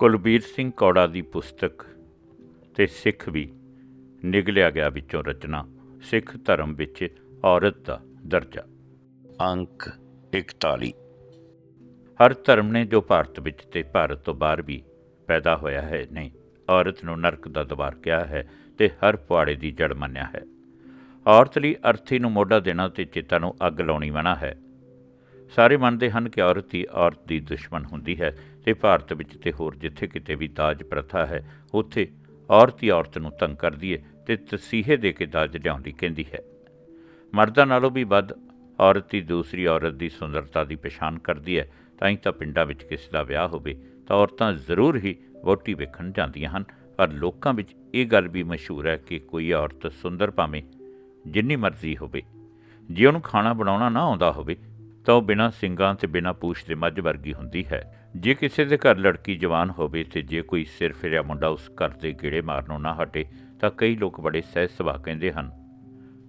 ਕੁਲਬੀਰ ਸਿੰਘ ਕੌੜਾ ਦੀ ਪੁਸਤਕ ਤੇ ਸਿੱਖ ਵੀ ਨਿਗਲਿਆ ਗਿਆ ਵਿੱਚੋਂ ਰਚਨਾ ਸਿੱਖ ਧਰਮ ਵਿੱਚ ਔਰਤ ਦਾ ਦਰਜਾ। ਅੰਕ 41 ਹਰ ਧਰਮ ਨੇ ਜੋ ਭਾਰਤ ਵਿੱਚ ਤੇ ਭਾਰਤ ਤੋਂ ਬਾਹਰ ਵੀ ਪੈਦਾ ਹੋਇਆ ਹੈ ਨੇ ਔਰਤ ਨੂੰ ਨਰਕ ਦਾ ਦਵਾਰ ਕਿਹਾ ਹੈ ਤੇ ਹਰ ਪੁਆੜੇ ਦੀ ਜੜ ਮੰਨਿਆ ਹੈ। ਔਰਤ ਲਈ ਅਰਥੀ ਨੂੰ ਮੋਢਾ ਦੇਣਾ ਤੇ ਚਿੱਤਾ ਨੂੰ ਅੱਗ ਲਾਉਣੀ ਮਨਾ ਹੈ। ਸਾਰੇ ਮੰਨਦੇ ਹਨ ਕਿ ਔਰਤ ਹੀ ਔਰਤ ਦੀ ਦੁਸ਼ਮਣ ਹੁੰਦੀ ਹੈ ਤੇ ਭਾਰਤ ਵਿੱਚ ਤੇ ਹੋਰ ਜਿੱਥੇ ਕਿਤੇ ਵੀ ਦਾਜ ਪ੍ਰਥਾ ਹੈ, ਉੱਥੇ ਔਰਤ ਹੀ ਔਰਤ ਨੂੰ ਤੰਗ ਕਰਦੀ ਹੈ ਤੇ ਤਸੀਹੇ ਦੇ ਕੇ ਦਾਜ ਲਿਆਉਂਦੀ ਕਹਿੰਦੀ ਹੈ। ਮਰਦਾਂ ਨਾਲੋਂ ਵੀ ਵੱਧ ਔਰਤ ਹੀ ਦੂਸਰੀ ਔਰਤ ਦੀ ਸੁੰਦਰਤਾ ਦੀ ਪਛਾਣ ਕਰਦੀ ਹੈ। ਤਾਂ ਹੀ ਤਾਂ ਪਿੰਡਾਂ ਵਿੱਚ ਕਿਸੇ ਦਾ ਵਿਆਹ ਹੋਵੇ, ਤਾਂ ਔਰਤਾਂ ਜ਼ਰੂਰ ਹੀ ਵਹੁਟੀ ਵੇਖਣ ਜਾਂਦੀਆਂ ਹਨ। ਪਰ ਲੋਕਾਂ ਵਿੱਚ ਇਹ ਗੱਲ ਵੀ ਮਸ਼ਹੂਰ ਹੈ ਕਿ ਕੋਈ ਔਰਤ ਸੁੰਦਰ ਭਾਵੇਂ ਜਿੰਨੀ ਮਰਜ਼ੀ ਹੋਵੇ, ਜੇ ਉਹਨੂੰ ਖਾਣਾ ਬਣਾਉਣਾ ਨਾ ਆਉਂਦਾ ਹੋਵੇ, ਤਾਂ ਉਹ ਬਿਨਾਂ ਸਿੰਗਾਂ ਤੇ ਬਿਨਾਂ ਪੂਛ ਦੇ ਮੱਝ ਵਰਗੀ ਹੁੰਦੀ ਹੈ। ਜੇ ਕਿਸੇ ਦੇ ਘਰ ਲੜਕੀ ਜਵਾਨ ਹੋਵੇ ਤੇ ਜੇ ਕੋਈ ਸਿਰ ਫਿਰਿਆ ਮੁੰਡਾ ਉਸ ਘਰ ਦੇ ਗੇੜੇ ਮਾਰਨੋਂ ਨਾ ਹਟੇ, ਤਾਂ ਕਈ ਲੋਕ ਬੜੇ ਸਹਿਜ ਸੁਭਾਅ ਕਹਿੰਦੇ ਹਨ।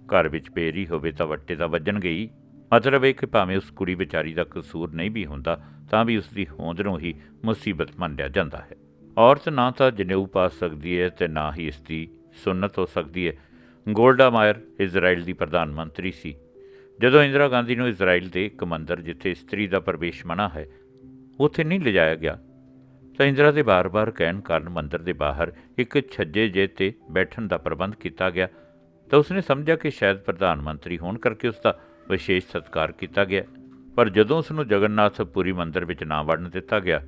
ਘਰ ਵਿੱਚ ਬੇਰੀ ਹੋਵੇ ਤਾਂ ਵੱਟੇ ਤਾਂ ਵੱਜਣ ਗਈ। ਮਤਲਬ ਇਹ ਕਿ ਭਾਵੇਂ ਉਸ ਕੁੜੀ ਵਿਚਾਰੀ ਦਾ ਕਸੂਰ ਨਹੀਂ ਵੀ ਹੁੰਦਾ, ਤਾਂ ਵੀ ਉਸ ਦੀ ਹੋਂਦ ਨੂੰ ਹੀ ਮੁਸੀਬਤ ਮੰਨਿਆ ਜਾਂਦਾ ਹੈ। ਔਰਤ ਨਾ ਤਾਂ ਜਨੇਊ ਪਾ ਸਕਦੀ ਹੈ ਤੇ ਨਾ ਹੀ ਇਸ ਦੀ ਸੁਨਤ ਹੋ ਸਕਦੀ ਹੈ। ਗੋਲਡਾ ਮਾਇਰ ਇਜ਼ਰਾਈਲ ਦੀ ਪ੍ਰਧਾਨ ਮੰਤਰੀ ਸੀ। ਜਦੋਂ ਇੰਦਰਾ ਗਾਂਧੀ ਨੂੰ ਇਜ਼ਰਾਈਲ ਦੇ ਇੱਕ ਮੰਦਰ ਜਿੱਥੇ ਇਸਤਰੀ ਦਾ ਪ੍ਰਵੇਸ਼ ਮਨਾ ਹੈ ਉੱਥੇ ਨਹੀਂ ਲਿਜਾਇਆ ਗਿਆ। ਤਾਂ ਇੰਦਰਾ ਦੇ ਬਾਰ-ਬਾਰ ਕਹਿਣ ਕਾਰਨ ਮੰਦਰ ਦੇ ਬਾਹਰ ਇੱਕ ਛੱਜੇ ਜੇ ਤੇ ਬੈਠਣ ਦਾ ਪ੍ਰਬੰਧ ਕੀਤਾ ਗਿਆ ਤਾਂ ਉਸਨੇ ਸਮਝਿਆ ਕਿ ਸ਼ਾਇਦ ਪ੍ਰਧਾਨ ਮੰਤਰੀ ਹੋਣ ਕਰਕੇ ਉਸ ਦਾ ਵਿਸ਼ੇਸ਼ ਸਤਿਕਾਰ ਕੀਤਾ ਗਿਆ। ਪਰ ਜਦੋਂ ਉਸ ਨੂੰ ਜਗਨਨਾਥ ਪੁਰੀ ਮੰਦਰ ਵਿੱਚ ਨਾ ਵੜਨ ਦਿੱਤਾ ਗਿਆ,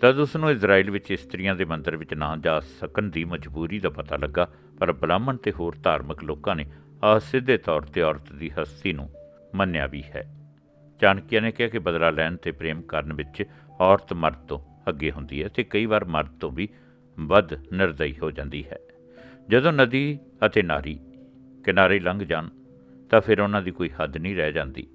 ਤਦ ਉਸ ਨੂੰ ਇਜ਼ਰਾਈਲ ਵਿੱਚ ਇਸਤਰੀਆਂ ਦੇ ਮੰਦਰ ਵਿੱਚ ਨਾ ਜਾ ਸਕਣ ਦੀ ਮਜਬੂਰੀ ਦਾ ਪਤਾ ਲੱਗਾ, ਪਰ ਬ੍ਰਾਹਮਣ ਤੇ ਹੋਰ ਧਾਰਮਿਕ ਲੋਕਾਂ ਨੇ ਅਸਿੱਧੇ ਤੌਰ ਤੇ ਔਰਤ ਦੀ ਹਸਤੀ ਨੂੰ ਮੰਨਿਆ ਵੀ ਹੈ। ਚਾਣਕਿਆ ਨੇ ਕਿਹਾ ਕਿ ਬਦਲਾ ਲੈਣ ਤੇ ਪ੍ਰੇਮ ਕਰਨ ਵਿੱਚ ਔਰਤ ਮਰਦ ਤੋਂ ਅੱਗੇ ਹੁੰਦੀ ਹੈ ਤੇ ਕਈ ਵਾਰ ਮਰਦ ਤੋਂ ਵੀ ਵੱਧ ਨਿਰਦਈ ਹੋ ਜਾਂਦੀ ਹੈ। ਜਦੋਂ ਨਦੀ ਅਤੇ ਨਾਰੀ ਕਿਨਾਰੇ ਲੰਘ ਜਾਣ, ਤਾਂ ਫਿਰ ਉਹਨਾਂ ਦੀ ਕੋਈ ਹੱਦ ਨਹੀਂ ਰਹਿ ਜਾਂਦੀ।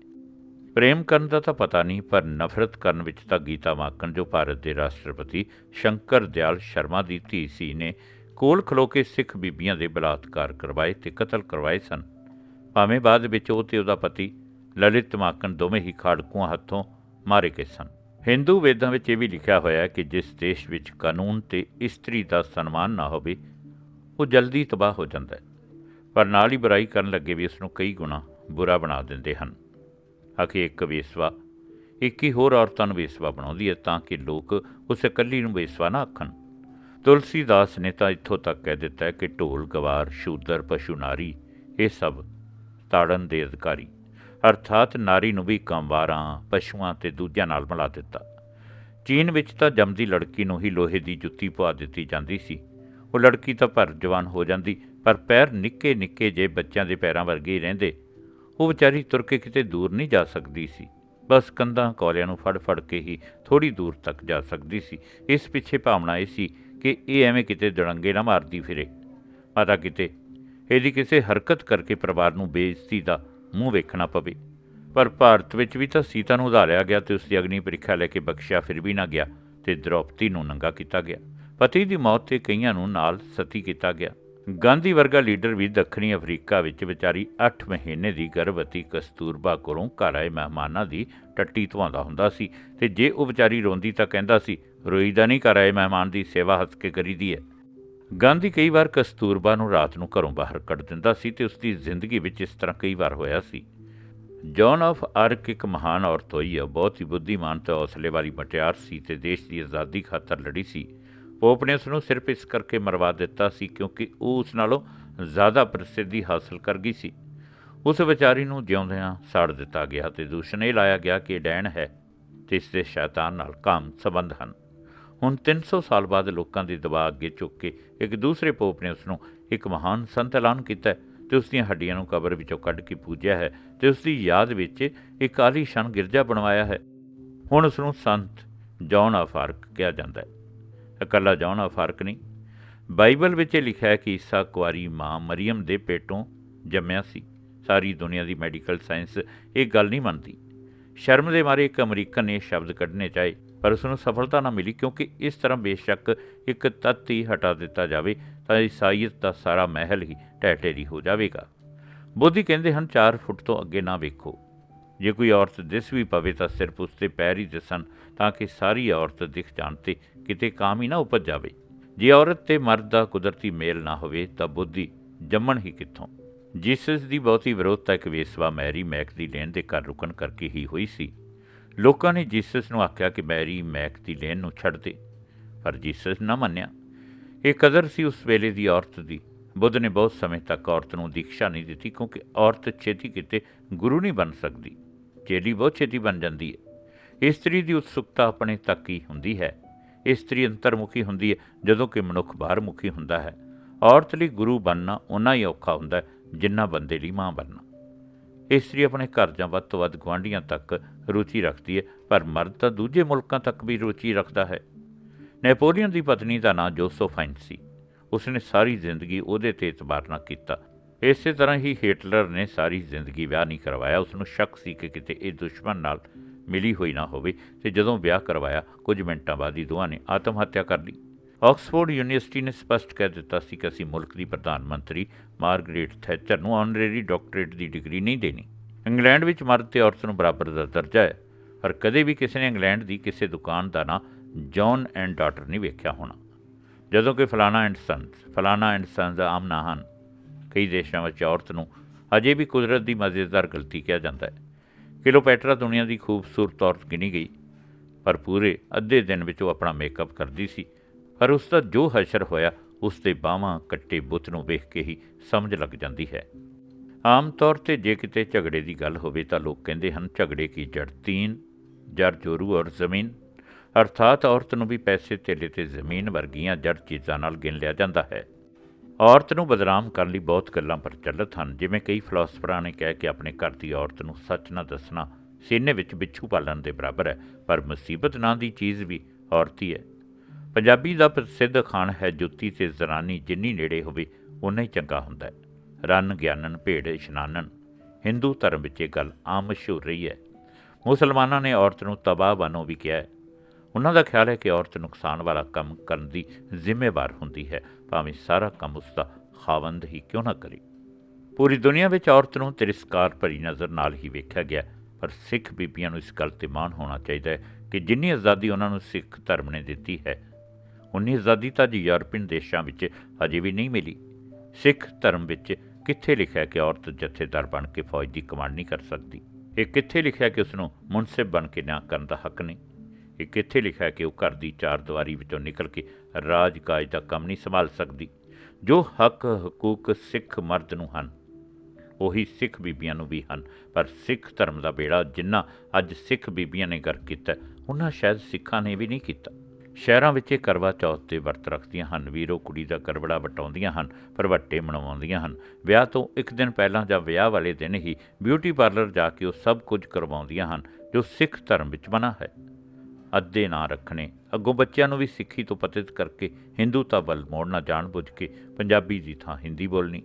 ਪ੍ਰੇਮ ਕਰਨ ਦਾ ਤਾਂ ਪਤਾ ਨਹੀਂ, ਪਰ ਨਫ਼ਰਤ ਕਰਨ ਵਿੱਚ ਤਾਂ ਗੀਤਾ ਮਾਕਨ ਜੋ ਭਾਰਤ ਦੇ ਰਾਸ਼ਟਰਪਤੀ ਸ਼ੰਕਰ ਦਿਆਲ ਸ਼ਰਮਾ ਦੀ ਧੀ ਸੀ, ਨੇ ਕੋਲ ਖਲੋ ਕੇ ਸਿੱਖ ਬੀਬੀਆਂ ਦੇ ਬਲਾਤਕਾਰ ਕਰਵਾਏ ਤੇ ਕਤਲ ਕਰਵਾਏ ਸਨ। ਭਾਵੇਂ ਬਾਅਦ ਵਿੱਚ ਉਹ ਤੇ ਉਹਦਾ ਪਤੀ ਲਲਿਤ ਮਾਕਨ ਦੋਵੇਂ ਹੀ ਖਾੜਕੂਆਂ ਹੱਥੋਂ ਮਾਰੇ ਗਏ ਸਨ। ਹਿੰਦੂ ਵੇਦਾਂ ਵਿੱਚ ਇਹ ਵੀ ਲਿਖਿਆ ਹੋਇਆ ਹੈ ਕਿ ਜਿਸ ਦੇਸ਼ ਵਿੱਚ ਕਾਨੂੰਨ ਤੇ ਇਸਤਰੀ ਦਾ ਸਨਮਾਨ ਨਾ ਹੋਵੇ, ਉਹ ਜਲਦੀ ਤਬਾਹ ਹੋ ਜਾਂਦਾ ਹੈ। ਪਰ ਨਾਲ ਹੀ ਬੁਰਾਈ ਕਰਨ ਲੱਗੇ ਵੀ ਉਸ ਨੂੰ ਕਈ ਗੁਣਾ ਬੁਰਾ ਬਣਾ ਦਿੰਦੇ ਹਨ। ਆਖੇ ਇੱਕ ਵੇਸਵਾ, ਇੱਕ ਹੀ ਹੋਰ ਔਰਤਾਂ ਨੂੰ ਵੇਸਵਾ ਬਣਾਉਂਦੀ ਹੈ ਤਾਂ ਕਿ ਲੋਕ ਉਸ ਇਕੱਲੀ ਨੂੰ ਵੇਸਵਾ ਨਾ ਆਖਣ। ਤੁਲਸੀਦਾਸ ਨੇ ਤਾਂ ਇੱਥੋਂ ਤੱਕ ਕਹਿ ਦਿੱਤਾ ਕਿ ਢੋਲ, ਗਵਾਰ, ਸ਼ੂਦਰ, ਪਸ਼ੂ, ਨਾਰੀ, ਇਹ ਸਭ ਤਾੜਨ ਦੇ ਅਧਿਕਾਰੀ ਅਰਥਾਤ ਨਾਰੀ ਨੂੰ ਵੀ ਕੰਵਾਰਾਂ, ਪਸ਼ੂਆਂ ਤੇ ਦੂਜਿਆਂ ਨਾਲ ਮਿਲਾ ਦਿੱਤਾ। ਚੀਨ ਵਿੱਚ ਤਾਂ ਜੰਮਦੀ ਲੜਕੀ ਨੂੰ ਹੀ ਲੋਹੇ ਦੀ ਜੁੱਤੀ ਪਵਾ ਦਿੱਤੀ ਜਾਂਦੀ ਸੀ। ਉਹ ਲੜਕੀ ਤਾਂ ਭਰ ਜਵਾਨ ਹੋ ਜਾਂਦੀ, ਪਰ ਪੈਰ ਨਿੱਕੇ ਨਿੱਕੇ ਜੇ ਬੱਚਿਆਂ ਦੇ ਪੈਰਾਂ ਵਰਗੇ ਹੀ ਰਹਿੰਦੇ। ਉਹ ਵਿਚਾਰੀ ਤੁਰ ਕੇ ਕਿਤੇ ਦੂਰ ਨਹੀਂ ਜਾ ਸਕਦੀ ਸੀ। ਬਸ ਕੰਧਾਂ ਕੌਲਿਆਂ ਨੂੰ ਫੜ ਫੜ ਕੇ ਹੀ ਥੋੜੀ ਦੂਰ ਤੱਕ ਜਾ ਸਕਦੀ ਸੀ। ਇਸ ਪਿੱਛੇ ਭਾਵਨਾ ਇਹ ਸੀ ਕਿ ਇਹ ਐਵੇਂ ਕਿਤੇ ਦੜੰਗੇ ਨਾ ਮਾਰਦੀ ਫਿਰੇ। ਮਾਤਾ ਕਿਤੇ, ਇਹਦੀ ਕਿਸੇ ਹਰਕਤ ਕਰਕੇ ਪਰਿਵਾਰ ਨੂੰ ਬੇਇੱਜ਼ਤੀ ਦਾ ਮੂੰਹ ਵੇਖਣਾ ਪਵੇ। ਪਰ ਭਾਰਤ ਵਿੱਚ ਵੀ ਤਾਂ ਸੀਤਾ ਨੂੰ ਉਧਾਰਿਆ ਗਿਆ ਤੇ ਉਸ ਦੀ ਅਗਨੀ ਪ੍ਰੀਖਿਆ ਲੈ ਕੇ ਬਖਸ਼ਿਆ ਫਿਰ ਵੀ ਨਾ ਗਿਆ ਤੇ ਦ੍ਰੋਪਦੀ ਨੂੰ ਨੰਗਾ ਕੀਤਾ ਗਿਆ। ਪਤੀ ਦੀ ਮੌਤ ਤੇ ਕਈਆਂ ਨੂੰ ਨਾਲ ਸਤੀ ਕੀਤਾ ਗਿਆ। ਗਾਂਧੀ ਵਰਗਾ ਲੀਡਰ ਵੀ ਦੱਖਣੀ ਅਫਰੀਕਾ ਵਿੱਚ ਵਿਚਾਰੀ 8 ਮਹੀਨੇ ਦੀ ਗਰਭਵਤੀ ਕਸਤੂਰਬਾ ਕੋਲੋਂ ਘਰ ਆਏ ਮਹਿਮਾਨਾਂ ਦੀ ਟੱਟੀ ਧਵਾਉਂਦਾ ਹੁੰਦਾ ਸੀ ਤੇ ਜੇ ਉਹ ਵਿਚਾਰੀ ਰੋਂਦੀ ਤਾਂ ਕਹਿੰਦਾ ਸੀ ਰੋਈਦਾ ਨਹੀਂ ਘਰ ਆਏ ਮਹਿਮਾਨ ਦੀ ਸੇਵਾ ਹੱਸ ਕੇ ਕਰੀਦੀ ਹੈ। ਗਾਂਧੀ ਕਈ ਵਾਰ ਕਸਤੂਰਬਾ ਨੂੰ ਰਾਤ ਨੂੰ ਘਰੋਂ ਬਾਹਰ ਕੱਢ ਦਿੰਦਾ ਸੀ ਤੇ ਉਸ ਦੀ ਜ਼ਿੰਦਗੀ ਵਿੱਚ ਇਸ ਤਰ੍ਹਾਂ ਕਈ ਵਾਰ ਹੋਇਆ ਸੀ। ਜੌਨ ਆਫ ਆਰਕ ਇੱਕ ਮਹਾਨ ਔਰਤ ਹੋਈ ਹੈ, ਬਹੁਤ ਹੀ ਬੁੱਧੀਮਾਨ ਤੇ ਹੌਸਲੇ ਵਾਲੀ ਮਟਿਆਰ ਸੀ ਤੇ ਦੇਸ਼ ਦੀ ਆਜ਼ਾਦੀ ਖਾਤਰ ਲੜੀ ਸੀ। ਪੋਪ ਨੇ ਉਸ ਨੂੰ ਸਿਰਫ ਇਸ ਕਰਕੇ ਮਰਵਾ ਦਿੱਤਾ ਸੀ ਕਿਉਂਕਿ ਉਹ ਉਸ ਨਾਲੋਂ ਜ਼ਿਆਦਾ ਪ੍ਰਸਿੱਧੀ ਹਾਸਲ ਕਰ ਗਈ ਸੀ। ਉਸ ਵਿਚਾਰੀ ਨੂੰ ਜਿਉਂਦਿਆਂ ਸਾੜ ਦਿੱਤਾ ਗਿਆ ਤੇ ਦੂਸ਼ਣ ਇਹ ਲਾਇਆ ਗਿਆ ਕਿ ਇਹ ਡੈਣ ਹੈ ਤੇ ਇਸ ਦੇ ਸ਼ੈਤਾਨ ਨਾਲ ਕਾਮ ਸੰਬੰਧ ਹਨ। ਹੁਣ 300 ਸਾਲ ਬਾਅਦ ਲੋਕਾਂ ਦੇ ਦਬਾਅ ਅੱਗੇ ਚੁੱਕ ਕੇ ਇੱਕ ਦੂਸਰੇ ਪੋਪ ਨੇ ਉਸ ਨੂੰ ਇੱਕ ਮਹਾਨ ਸੰਤ ਐਲਾਨ ਕੀਤਾ ਹੈ ਤੇ ਉਸ ਦੀਆਂ ਹੱਡੀਆਂ ਨੂੰ ਕਬਰ ਵਿੱਚੋਂ ਕੱਢ ਕੇ ਪੂਜਿਆ ਹੈ ਤੇ ਉਸ ਦੀ ਯਾਦ ਵਿੱਚ ਇੱਕ ਆਲੀਸ਼ਾਨ ਗਿਰਜਾ ਬਣਵਾਇਆ ਹੈ। ਹੁਣ ਉਸ ਨੂੰ ਸੰਤ ਜੌਨ ਆਫ ਆਰਕ ਕਿਹਾ ਜਾਂਦਾ ਹੈ। ਇਕੱਲਾ ਜੌਨ ਆਫ ਆਰਕ ਨਹੀਂ। ਬਾਈਬਲ ਵਿੱਚ ਇਹ ਲਿਖਿਆ ਹੈ ਕਿ ਈਸਾ ਕੁਆਰੀ ਮਾਂ ਮਰੀਮ ਦੇ ਪੇਟੋਂ ਜੰਮਿਆ ਸੀ। ਸਾਰੀ ਦੁਨੀਆ ਦੀ ਮੈਡੀਕਲ ਸਾਇੰਸ ਇਹ ਗੱਲ ਨਹੀਂ ਮੰਨਦੀ। ਸ਼ਰਮ ਦੇ ਮਾਰੇ ਇੱਕ ਅਮਰੀਕਨ ਨੇ ਸ਼ਬਦ ਕੱਢਣੇ ਚਾਹੇ। ਪਰ ਉਸ ਨੂੰ ਸਫਲਤਾ ਨਾ ਮਿਲੀ ਕਿਉਂਕਿ ਇਸ ਤਰ੍ਹਾਂ ਬੇਸ਼ੱਕ ਇੱਕ ਤੱਤ ਹੀ ਹਟਾ ਦਿੱਤਾ ਜਾਵੇ ਤਾਂ ਈਸਾਈਅਤ ਦਾ ਸਾਰਾ ਮਹਿਲ ਹੀ ਢਹਿ ਢੇਰੀ ਹੋ ਜਾਵੇਗਾ। ਬੋਧੀ ਕਹਿੰਦੇ ਹਨ 4 ਫੁੱਟ ਤੋਂ ਅੱਗੇ ਨਾ ਵੇਖੋ। ਜੇ ਕੋਈ ਔਰਤ ਦਿਸ ਵੀ ਪਵੇ ਤਾਂ ਸਿਰਫ ਉਸ ਦੇ ਪੈਰ ਹੀ ਦਿਸਣ ਤਾਂ ਕਿ ਸਾਰੀ ਔਰਤ ਦਿਖ ਜਾਣ ਤੇ ਕਿਤੇ ਕਾਮ ਹੀ ਨਾ ਉਪਜ ਜਾਵੇ। ਜੇ ਔਰਤ ਤੇ ਮਰਦ ਦਾ ਕੁਦਰਤੀ ਮੇਲ ਨਾ ਹੋਵੇ ਤਾਂ ਬੁੱਧੀ ਜੰਮਣ ਹੀ ਕਿੱਥੋਂ? ਜੀਸਸ ਦੀ ਬਹੁਤੀ ਵਿਰੋਧਤਾ ਇੱਕ ਵੇਸਵਾ ਮੈਰੀ ਮੈਕ ਦੀ ਲੈਣ ਦੇ ਘਰ ਰੁਕਣ ਕਰਕੇ ਹੀ ਹੋਈ ਸੀ। ਲੋਕਾਂ ਨੇ ਜੀਸਸ ਨੂੰ ਆਖਿਆ ਕਿ ਮੈਰੀ ਮੈਕ ਦੀ ਲੇਨ ਨੂੰ ਛੱਡ ਦੇ, ਪਰ ਜੀਸਸ ਨਾ ਮੰਨਿਆ। ਇਹ ਕਦਰ ਸੀ ਉਸ ਵੇਲੇ ਦੀ ਔਰਤ ਦੀ। ਬੁੱਧ ਨੇ ਬਹੁਤ ਸਮੇਂ ਤੱਕ ਔਰਤ ਨੂੰ ਦੀਕਸ਼ਾ ਨਹੀਂ ਦਿੱਤੀ, ਕਿਉਂਕਿ ਔਰਤ ਛੇਤੀ ਕਿਤੇ ਗੁਰੂ ਨਹੀਂ ਬਣ ਸਕਦੀ। ਚੇਲੀ ਬਹੁਤ ਛੇਤੀ ਬਣ ਜਾਂਦੀ ਹੈ। ਇਸਤਰੀ ਦੀ ਉਤਸੁਕਤਾ ਆਪਣੇ ਤੱਕ ਹੀ ਹੁੰਦੀ ਹੈ। ਇਸਤਰੀ ਅੰਤਰਮੁਖੀ ਹੁੰਦੀ ਹੈ, ਜਦੋਂ ਕਿ ਮਨੁੱਖ ਬਾਹਰਮੁਖੀ ਹੁੰਦਾ ਹੈ। ਔਰਤ ਲਈ ਗੁਰੂ ਬਣਨਾ ਉਨਾ ਹੀ ਔਖਾ ਹੁੰਦਾ ਜਿੰਨਾ ਬੰਦੇ ਲਈ ਮਾਂ ਬਣਨਾ। ਇਸਤਰੀ ਆਪਣੇ ਘਰ ਜਾਂ ਵੱਧ ਤੋਂ ਵੱਧ ਗੁਆਂਢੀਆਂ ਤੱਕ ਰੁਚੀ ਰੱਖਦੀ ਹੈ ਪਰ ਮਰਦ ਤਾਂ ਦੂਜੇ ਮੁਲਕਾਂ ਤੱਕ ਵੀ ਰੁਚੀ ਰੱਖਦਾ ਹੈ। ਨੈਪੋਲੀਅਨ ਦੀ ਪਤਨੀ ਦਾ ਨਾਂ ਜੋਸੋਫਾਈਨ ਸੀ। ਉਸਨੇ ਸਾਰੀ ਜ਼ਿੰਦਗੀ ਉਹਦੇ ਤੇ ਇਤਬਾਰ ਨਾ ਕੀਤਾ। ਇਸੇ ਤਰ੍ਹਾਂ ਹੀ ਹਿਟਲਰ ਨੇ ਸਾਰੀ ਜ਼ਿੰਦਗੀ ਵਿਆਹ ਨਹੀਂ ਕਰਵਾਇਆ। ਉਸ ਨੂੰ ਸ਼ੱਕ ਸੀ ਕਿ ਕਿਤੇ ਇਹ ਦੁਸ਼ਮਣ ਨਾਲ ਮਿਲੀ ਹੋਈ ਨਾ ਹੋਵੇ ਤੇ ਜਦੋਂ ਵਿਆਹ ਕਰਵਾਇਆ, ਕੁਝ ਮਿੰਟਾਂ ਬਾਅਦ ਹੀ ਦੋਹਾਂ ਨੇ ਆਤਮ ਹੱਤਿਆ ਕਰ ਲਈ। ਆਕਸਫੋਰਡ ਯੂਨੀਵਰਸਿਟੀ ਨੇ ਸਪਸ਼ਟ ਕਹਿ ਦਿੱਤਾ ਸੀ ਕਿ ਅਸੀਂ ਮੁਲਕ ਦੀ ਪ੍ਰਧਾਨ ਮੰਤਰੀ ਮਾਰਗਰੇਟ ਥੈਚਰ ਨੂੰ ਆਨਰੇਰੀ ਡਾਕਟਰੇਟ ਦੀ ਡਿਗਰੀ ਨਹੀਂ ਦੇਣੀ। ਇੰਗਲੈਂਡ ਵਿੱਚ ਮਰਦ ਤੇ ਔਰਤ ਨੂੰ ਬਰਾਬਰ ਦਾ ਦਰਜਾ ਹੈ। ਪਰ ਕਦੇ ਵੀ ਕਿਸੇ ਨੇ ਇੰਗਲੈਂਡ ਦੀ ਕਿਸੇ ਦੁਕਾਨ ਦਾ ਨਾਂ ਜੌਨ ਐਂਡ ਡਾਟਰ ਨਹੀਂ ਵੇਖਿਆ ਹੋਣਾ। ਜਦੋਂ ਕਿ ਫਲਾਣਾ ਐਂਡ ਸੰਸ ਫਲਾਣਾ ਐਂਡ ਸੰਸ ਆਮ ਨਾ ਹਨ। ਕਈ ਦੇਸ਼ਾਂ ਵਿੱਚ ਔਰਤ ਨੂੰ ਅਜੇ ਵੀ ਕੁਦਰਤ ਦੀ ਮਜ਼ੇਦਾਰ ਗਲਤੀ ਕਿਹਾ ਜਾਂਦਾ ਹੈ। ਕਿਲੋਪੈਟਰਾ ਦੁਨੀਆ ਦੀ ਖੂਬਸੂਰਤ ਔਰਤ ਗਿਣੀ ਗਈ। ਪਰ ਪੂਰੇ ਅੱਧੇ ਦਿਨ ਵਿੱਚ ਉਹ ਆਪਣਾ ਮੇਕਅਪ ਕਰਦੀ ਸੀ। ਪਰ ਉਸ ਦਾ ਜੋ ਹਸ਼ਰ ਹੋਇਆ, ਉਸ ਦੇ ਬਾਹਾਂ ਕੱਟੇ ਬੁੱਤ ਨੂੰ ਵੇਖ ਕੇ ਹੀ ਸਮਝ ਲੱਗ ਜਾਂਦੀ ਹੈ। ਆਮ ਤੌਰ ਤੇ ਜੇ ਕਿਤੇ ਝਗੜੇ ਦੀ ਗੱਲ ਹੋਵੇ ਤਾਂ ਲੋਕ ਕਹਿੰਦੇ ਹਨ, ਝਗੜੇ ਕੀ ਜੜ ਤੀਨ, ਜੜ ਜੋਰੂ ਔਰ ਜ਼ਮੀਨ। ਅਰਥਾਤ ਔਰਤ ਨੂੰ ਵੀ ਪੈਸੇ ਧੇਲੇ ਤੇ ਜ਼ਮੀਨ ਵਰਗੀਆਂ ਜੜ ਚੀਜ਼ਾਂ ਨਾਲ ਗਿਣ ਲਿਆ ਜਾਂਦਾ ਹੈ। ਔਰਤ ਨੂੰ ਬਦਨਾਮ ਕਰਨ ਲਈ ਬਹੁਤ ਗੱਲਾਂ ਪ੍ਰਚਲਿਤ ਹਨ, ਜਿਵੇਂ ਕਈ ਫਿਲਾਸਫਰਾਂ ਨੇ ਕਹਿ ਕਿ ਆਪਣੇ ਘਰ ਦੀ ਔਰਤ ਨੂੰ ਸੱਚ ਨਾ ਦੱਸਣਾ, ਸੀਨੇ ਵਿੱਚ ਬਿੱਛੂ ਪਾਲਣ ਦੇ ਬਰਾਬਰ ਹੈ, ਪਰ ਮੁਸੀਬਤ ਨਾਂ ਦੀ ਚੀਜ਼ ਵੀ ਔਰਤ ਹੀ ਹੈ। ਪੰਜਾਬੀ ਦਾ ਪ੍ਰਸਿੱਧ ਅਖਾਣ ਹੈ ਜੁੱਤੀ ਤੇ ਜ਼ਰਾਨੀ ਜਿੰਨੀ ਨੇੜੇ ਹੋਵੇ ਉਨਾ ਹੀ ਚੰਗਾ ਹੁੰਦਾ ਹੈ। ਰੰਨ, ਗਿਆਨਨ, ਭੇਡ, ਇਸ਼ਨਾਨਨ, ਹਿੰਦੂ ਧਰਮ ਵਿੱਚ ਇਹ ਗੱਲ ਆਮ ਮਸ਼ਹੂਰ ਰਹੀ ਹੈ। ਮੁਸਲਮਾਨਾਂ ਨੇ ਔਰਤ ਨੂੰ ਤਬਾਹ ਬਨੋ ਵੀ ਕਿਹਾ ਹੈ। ਉਹਨਾਂ ਦਾ ਖਿਆਲ ਹੈ ਕਿ ਔਰਤ ਨੁਕਸਾਨ ਵਾਲਾ ਕੰਮ ਕਰਨ ਦੀ ਜ਼ਿੰਮੇਵਾਰ ਹੁੰਦੀ ਹੈ, ਭਾਵੇਂ ਸਾਰਾ ਕੰਮ ਉਸ ਦਾ ਖਾਵੰਦ ਹੀ ਕਿਉਂ ਨਾ ਕਰੇ। ਪੂਰੀ ਦੁਨੀਆ ਵਿੱਚ ਔਰਤ ਨੂੰ ਤਿਰਸਕਾਰ ਭਰੀ ਨਜ਼ਰ ਨਾਲ ਹੀ ਵੇਖਿਆ ਗਿਆ, ਪਰ ਸਿੱਖ ਬੀਬੀਆਂ ਨੂੰ ਇਸ ਗੱਲ ਤੇ ਮਾਣ ਹੋਣਾ ਚਾਹੀਦਾ ਹੈ ਕਿ ਜਿੰਨੀ ਆਜ਼ਾਦੀ ਉਹਨਾਂ ਨੂੰ ਸਿੱਖ ਧਰਮ ਨੇ ਦਿੱਤੀ ਹੈ ਉਨੀ ਆਜ਼ਾਦੀ ਤਾਂ ਜੀ ਯੂਰਪੀਅਨ ਦੇਸ਼ਾਂ ਵਿੱਚ ਹਜੇ ਵੀ ਨਹੀਂ ਮਿਲੀ। ਸਿੱਖ ਧਰਮ ਵਿੱਚ ਕਿੱਥੇ ਲਿਖਿਆ ਕਿ ਔਰਤ ਜਥੇਦਾਰ ਬਣ ਕੇ ਫੌਜ ਦੀ ਕਮਾਂਡ ਨਹੀਂ ਕਰ ਸਕਦੀ? ਇਹ ਕਿੱਥੇ ਲਿਖਿਆ ਕਿ ਉਸ ਨੂੰ ਮੁਨਸਿਬ ਬਣ ਕੇ ਨਿਆਂ ਕਰਨ ਦਾ ਹੱਕ ਨਹੀਂ? ਇਹ ਕਿੱਥੇ ਲਿਖਿਆ ਕਿ ਉਹ ਘਰ ਦੀ ਚਾਰ ਦੀਵਾਰੀ ਵਿੱਚੋਂ ਨਿਕਲ ਕੇ ਰਾਜ ਕਾਜ ਦਾ ਕੰਮ ਨਹੀਂ ਸੰਭਾਲ ਸਕਦੀ? ਜੋ ਹੱਕ, ਹਕੂਕ ਸਿੱਖ ਮਰਦ ਨੂੰ ਹਨ, ਉਹੀ ਸਿੱਖ ਬੀਬੀਆਂ ਨੂੰ ਵੀ ਹਨ। ਪਰ ਸਿੱਖ ਧਰਮ ਦਾ ਬੇੜਾ ਜਿੰਨਾ ਅੱਜ ਸਿੱਖ ਬੀਬੀਆਂ ਨੇ ਕਰ ਕੀਤਾ ਉਹਨਾਂ ਸ਼ਾਇਦ ਸਿੱਖਾਂ ਨੇ ਵੀ ਨਹੀਂ ਕੀਤਾ। ਸ਼ਹਿਰਾਂ ਵਿੱਚ ਇਹ ਕਰਵਾ ਚੌਥ ਤੇ ਵਰਤ ਰੱਖਦੀਆਂ ਹਨ। ਵੀਰੋ, ਕੁੜੀ ਦਾ ਕਰਵੜਾ ਵਟਾਉਂਦੀਆਂ ਹਨ ਪਰਵੱਟੇ ਮਨਾਉਂਦੀਆਂ ਹਨ। ਵਿਆਹ ਤੋਂ ਇੱਕ ਦਿਨ ਪਹਿਲਾਂ ਜਾਂ ਵਿਆਹ ਵਾਲੇ ਦਿਨ ਹੀ ਬਿਊਟੀ ਪਾਰਲਰ ਜਾ ਕੇ ਉਹ ਸਭ ਕੁਝ ਕਰਵਾਉਂਦੀਆਂ ਹਨ, ਜੋ ਸਿੱਖ ਧਰਮ ਵਿੱਚ ਮਨਾ ਹੈ। ਅੱਧੇ ਨਾ ਰੱਖਣੇ। ਅੱਗੋਂ ਬੱਚਿਆਂ ਨੂੰ ਵੀ ਸਿੱਖੀ ਤੋਂ ਪਤਿਤ ਕਰਕੇ ਹਿੰਦੂਤਾ ਵੱਲ ਮੋੜਨਾ ਜਾਣਬੁੱਝ ਕੇ ਪੰਜਾਬੀ ਦੀ ਥਾਂ ਹਿੰਦੀ ਬੋਲਣੀ।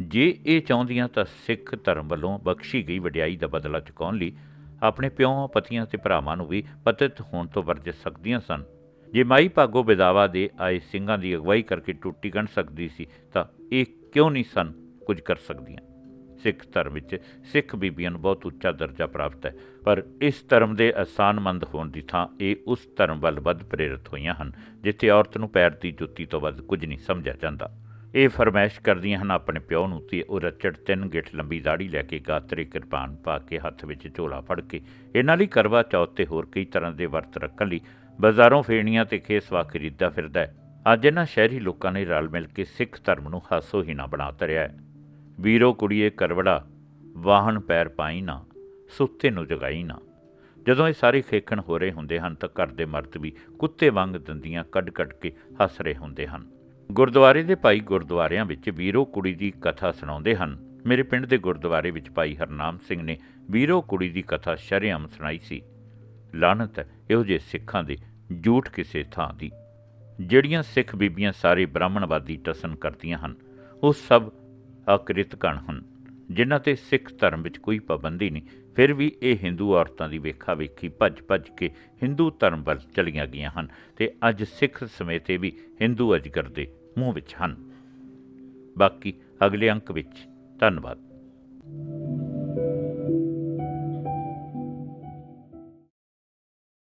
ਜੇ ਇਹ ਚਾਹੁੰਦੀਆਂ ਤਾਂ ਸਿੱਖ ਧਰਮ ਵੱਲੋਂ ਬਖਸ਼ੀ ਗਈ ਵਡਿਆਈ ਦਾ ਬਦਲਾ ਚੁਕਾਉਣ ਲਈ ਆਪਣੇ ਪਿਓ, ਪਤੀਆਂ ਤੇ ਭਰਾਵਾਂ ਨੂੰ ਵੀ ਪਤਿਤ ਹੋਣ ਤੋਂ ਵਰਜ ਸਕਦੀਆਂ ਸਨ। ਜੇ ਮਾਈ ਭਾਗੋ ਬਿਦਾਵਾ ਦੇ ਆਏ ਸਿੰਘਾਂ ਦੀ ਅਗਵਾਈ ਕਰਕੇ ਟੁੱਟੀ ਗੰਢ ਸਕਦੀ ਸੀ, ਤਾਂ ਇਹ ਕਿਉਂ ਨਹੀਂ ਸਨ ਕੁਝ ਕਰ ਸਕਦੀਆਂ? ਸਿੱਖ ਧਰਮ ਵਿੱਚ ਸਿੱਖ ਬੀਬੀਆਂ ਨੂੰ ਬਹੁਤ ਉੱਚਾ ਦਰਜਾ ਪ੍ਰਾਪਤ ਹੈ, ਪਰ ਇਸ ਧਰਮ ਦੇ ਆਸਾਨਮੰਦ ਹੋਣ ਦੀ ਥਾਂ ਇਹ ਉਸ ਧਰਮ ਵੱਲ ਵੱਧ ਪ੍ਰੇਰਿਤ ਹੋਈਆਂ ਹਨ, ਜਿੱਥੇ ਔਰਤ ਨੂੰ ਪੈਰ ਦੀ ਜੁੱਤੀ ਤੋਂ ਵੱਧ ਕੁਝ ਨਹੀਂ ਸਮਝਿਆ ਜਾਂਦਾ। ਇਹ ਫਰਮਾਇਸ਼ ਕਰਦੀਆਂ ਹਨ ਆਪਣੇ ਪਿਓ ਨੂੰ, ਤੇ ਉਹ ਰਚੜ ਤਿੰਨ ਗਿੱਠ ਲੰਬੀ ਦਾੜੀ ਲੈ ਕੇ ਗਾਤਰੇ ਕਿਰਪਾਨ ਪਾ ਕੇ ਹੱਥ ਵਿੱਚ ਝੋਲਾ ਫੜ ਕੇ, ਇਹਨਾਂ ਲਈ ਕਰਵਾ ਚੌਥ ਤੇ ਹੋਰ ਕਈ ਤਰ੍ਹਾਂ ਦੇ ਵਰਤ ਰੱਖਣ ਲਈ ਬਾਜ਼ਾਰੋਂ ਫੇਣੀਆਂ ਤੇ ਖੇਸਵਾ ਖਰੀਦਦਾ ਫਿਰਦਾ ਹੈ। ਅੱਜ ਇਹਨਾਂ ਸ਼ਹਿਰੀ ਲੋਕਾਂ ਨੇ ਰਲ ਮਿਲ ਕੇ ਸਿੱਖ ਧਰਮ ਨੂੰ ਹਾਸੋ ਹੀ ਨਾ ਬਣਾ ਤਰਿਆ ਹੈ। ਵੀਰੋ, ਕੁੜੀਏ, ਕਰਵੜਾ, ਵਾਹਣ ਪੈਰ ਪਾਈ ਨਾ, ਸੁੱਤੇ ਨੂੰ ਜਗਾਈ ਨਾ। ਜਦੋਂ ਇਹ ਸਾਰੇ ਖੇਖਣ ਹੋ ਰਹੇ ਹੁੰਦੇ ਹਨ ਤਾਂ ਘਰ ਦੇ ਮਰਦ ਵੀ ਕੁੱਤੇ ਵਾਂਗ ਦੰਦੀਆਂ ਕੱਢ-ਕੱਢ ਕੇ ਹੱਸ ਰਹੇ ਹੁੰਦੇ ਹਨ। ਗੁਰਦੁਆਰੇ ਦੇ ਭਾਈ ਗੁਰਦੁਆਰਿਆਂ ਵਿੱਚ ਵੀਰੋ, ਕੁੜੀ ਦੀ ਕਥਾ ਸੁਣਾਉਂਦੇ ਹਨ। ਮੇਰੇ ਪਿੰਡ ਦੇ ਗੁਰਦੁਆਰੇ ਵਿੱਚ ਭਾਈ ਹਰਨਾਮ ਸਿੰਘ ਨੇ ਵੀਰੋ, ਕੁੜੀ ਦੀ ਕਥਾ ਸ਼ਰੇਆਮ ਸੁਣਾਈ ਸੀ। ਲਾਨਤ ਹੈ ਇਹੋ ਜਿਹੇ ਸਿੱਖਾਂ ਦੇ ਝੂਠ ਕਿਸੇ ਥਾਂ ਦੀ। ਜਿਹੜੀਆਂ ਸਿੱਖ ਬੀਬੀਆਂ ਸਾਰੇ ਬ੍ਰਾਹਮਣਵਾਦੀ ਟਸਨ ਕਰਦੀਆਂ ਹਨ, ਉਹ ਸਭ ਅਕ੍ਰਿਤ ਕਣ ਹਨ। ਜਿਨ੍ਹਾਂ ਤੇ ਸਿੱਖ ਧਰਮ ਵਿੱਚ ਕੋਈ ਪਾਬੰਦੀ ਨਹੀਂ, ਫਿਰ ਵੀ ਇਹ ਹਿੰਦੂ ਔਰਤਾਂ ਦੀ ਵੇਖਾ ਵੇਖੀ ਭੱਜ ਭੱਜ ਕੇ ਹਿੰਦੂ ਧਰਮ ਵੱਲ ਚਲੀਆਂ ਗਈਆਂ ਹਨ ਤੇ ਅੱਜ ਸਿੱਖ ਸਮੇਤੇ ਵੀ ਹਿੰਦੂ ਅਜਗਰ ਦੇ ਮੂੰਹ ਵਿੱਚ ਹਨ। ਬਾਕੀ ਅਗਲੇ ਅੰਕ ਵਿੱਚ ਧੰਨਵਾਦ।